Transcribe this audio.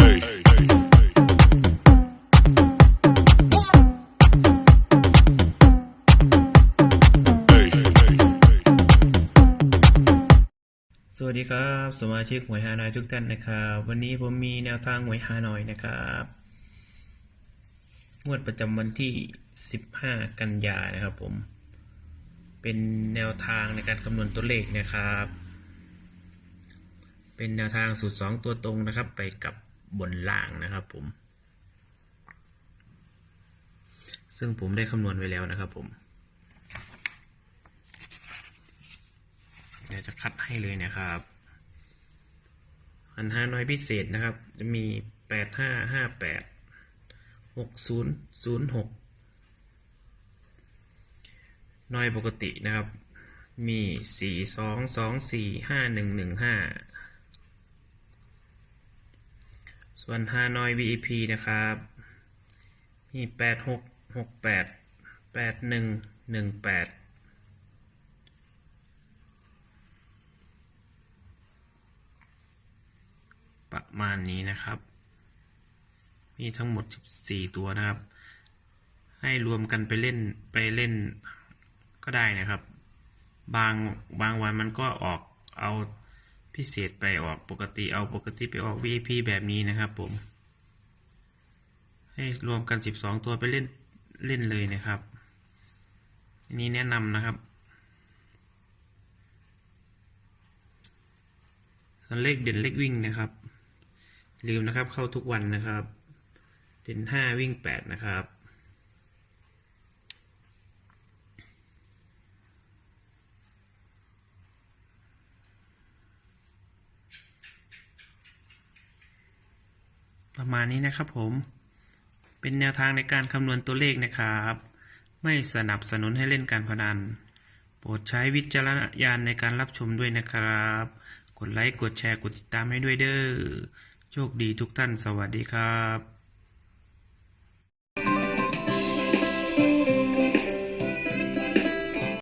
สวัสดีครับสมาชิกหวยฮานอยทุกท่านนะครับ วันนี้ผมมีแนวทางหวยฮานอยนะครับงวดประจำวันที่ 15 กันยานะครับผม เป็นแนวทางในการคำนวณตัวเลขนะครับ เป็นแนวทางสูตร 2 ตัวตรงนะครับ ไปกับ บนล่างนะครับผม ซึ่งผมได้คำนวณไว้แล้วนะครับผมเดี๋ยวจะคัดให้เลยนะครับอันห้าน้อยพิเศษนะครับ จะมีแปดห้าห้าแปดหกศูนย์ศูนย์หกน้อยปกตินะครับ มีสี่สองสองสี่ห้าหนึ่งหนึ่งห้า ส่วนฮานอย VIP นะครับ มีแปดหกหกแปดแปดหนึ่งหนึ่งแปดประมาณนี้นะครับ มีทั้งหมด 14 ตัวนะครับ ให้รวมกันไปเล่นไปเล่นก็ได้นะครับ บางบางวันมันก็ออกเอา พิเศษไปออกปกติเอาปกติไปออก VIP แบบนี้นะครับผม ให้รวมกัน 12 ตัวไปเล่นเล่นเลยนะครับอันนี้แนะนำนะครับ ส่วนเลขเด่นเลขวิ่งนะครับ ลืมนะครับเข้าทุกวันนะครับ เด่นห้าวิ่งแปดนะครับ ประมาณนี้นะครับผม เป็นแนวทางในการคำนวณตัวเลขนะครับ ไม่สนับสนุนให้เล่นการพนัน โปรดใช้วิจารณญาณในการรับชมด้วยนะครับ กดไลค์ กดแชร์ กดติดตามให้ด้วยเด้อ โชคดีทุกท่าน สวัสดีครับ